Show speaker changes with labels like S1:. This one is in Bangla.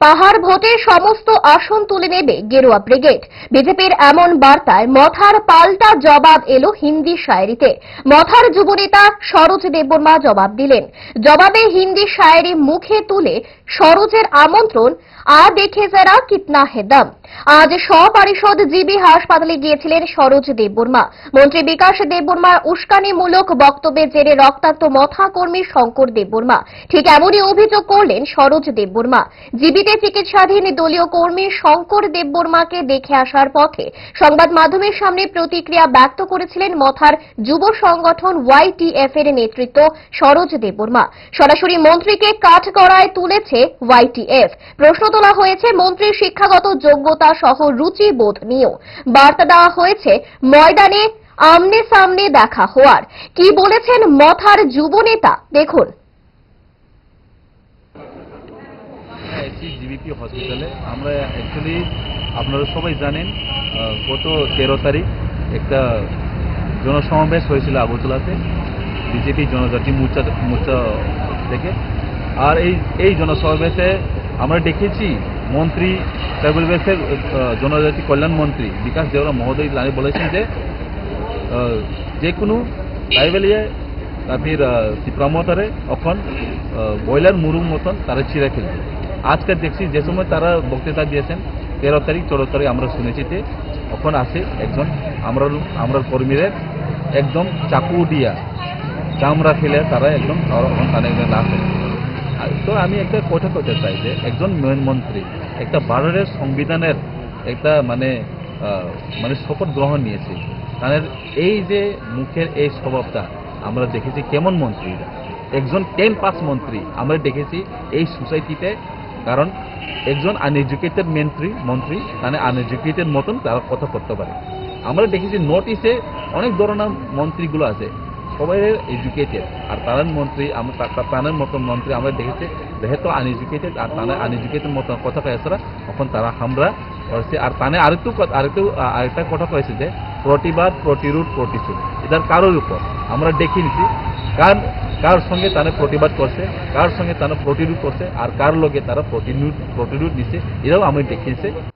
S1: পাহাড় ভোটে সমস্ত আসন তুলে নেবে গেরুয়া ব্রিগেড। বিজেপির এমন বার্তায় মথার পাল্টা জবাব এলো হিন্দি শায়েরিতে। মথার যুবনেতা সরোজ দেববর্মা জবাব দিলেন। জবাবে হিন্দি শায়েরি মুখে তুলে সরোজের আমন্ত্রণ, আ দেখে যারা কিতনা হে দম। আজ সপরিষদ জিবি হাসপাতালে গিয়েছিলেন সরোজ দেববর্মা। মন্ত্রী বিকাশ দেববর্মার উস্কানিমূলক বক্তব্যের জেরে রক্তাক্ত মথা কর্মী শঙ্কর দেববর্মা। ঠিক এমনই অভিযোগ করলেন সরোজ দেববর্মা। জিবিতে চিকিৎসাধীন দলীয় কর্মী শঙ্কর দেববর্মাকে দেখে আসার পথে সংবাদ মাধ্যমের সামনে প্রতিক্রিয়া ব্যক্ত করেছিলেন মথার যুব সংগঠন ওয়াইটিএফ এর নেতৃত্ব সরোজ দেববর্মা। সরাসরি মন্ত্রীকে কাঠগড়ায় তুলেছে ওয়াইটিএফ প্রশ্ন তোলা হয়েছে, মন্ত্রীর শিক্ষাগত যোগ্যতা সহ রুচি বোধ নিয়েও। বার্তা দেওয়া হয়েছে, ময়দানে আমনে সামনে দেখা হওয়ার। কি বলেছেন মথার যুব নেতা? দেখুন।
S2: এসি জিবিপি হসপিটালে আমরা অ্যাকচুয়ালি আপনারা সবাই জানেন গত তেরো তারিখ একটা জনসমাবেশ হয়েছিল আগরতলাতে, বিজেপি জনজাতি মোর্চা মোর্চা থেকে। আর এই এই জনসমাবেশে আমরা দেখেছি মন্ত্রী ট্রাইবেল ওয়েলফেয়ার জনজাতি কল্যাণ মন্ত্রী বিকাশ দেওরা মহোদয় তিনি বলেছেন যে যে কোনো ট্রাইবেল ইয়ে তাদের প্রামতারে এখন বয়লার মুরুম মতন তারা ছিঁড়ে ফেলবে আজকে দেখছি যে সময় তারা বক্তৃতা দিয়েছেন, তেরো তারিখ, চোদ্দ তারিখ আমরা শুনেছি যে তখন আসে একজন আমরা আমরা কর্মীদের একদম চাকু দিয়া চামড়া ফেলে তারা একদম আর তো আমি একটা কথা করতে চাই যে একজন মেন মন্ত্রী, একটা ভারতের সংবিধানের একটা মানে মানে শপথ গ্রহণ নিয়েছে, তাদের এই যে মুখের এই স্বভাবটা আমরা দেখেছি কেমন মন্ত্রী এরা। একজন টেন পাস মন্ত্রী, আমরা দেখেছি এই সোসাইটিতে কারণ একজন আনএডুকেটেড মন্ত্রী মন্ত্রী মানে আনএডুকেটেড মতন তারা কথা করতে পারে। আমরা দেখেছি নর্থ ইস্টে অনেক ধরনের মন্ত্রীগুলো আছে, সবাই এডুকেটেড আর তাদের মন্ত্রী, আমরা তাদের মতন মন্ত্রী আমরা দেখেছি, যেহেতু আনএডুকেটেড আর তারা আনএডুকেটেড মতন কথা কয়েছে, তখন তারা হামরা করছে। আর তানে আরেকটু আরেকটু আরেকটা কথা কয়েছে যে, প্রতিবাদ, প্রতিরোধ, প্রতিশোধ, এটার কারোর উপর আমরা দেখে নিছি কার কার সঙ্গে তারা প্রতিবাদ করছে, কার সঙ্গে তারা প্রতিরোধ করছে, আর কার লগে তারা প্রতিরোধ প্রতিরোধ দিছে এটাও আমি দেখিয়েছে।